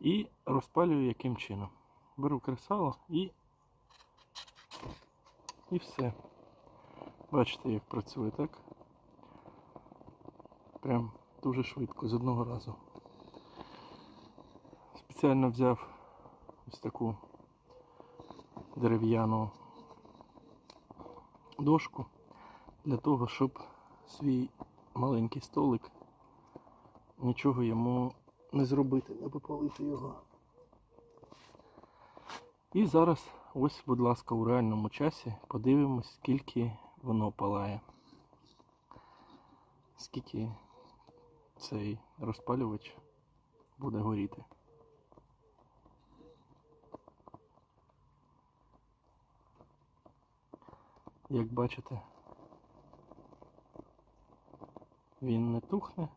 І розпалюю яким чином. Беру кресало і, і все. Бачите, як працює, так? Прям дуже швидко, з одного разу. Спеціально взяв ось таку дерев'яну дошку для того, щоб свій маленький столик нічого йому не зробити, не попалити його. І зараз, ось, будь ласка, у реальному часі подивимось, скільки воно палає. Скільки цей розпалювач буде горіти. Як бачите, він не тухне,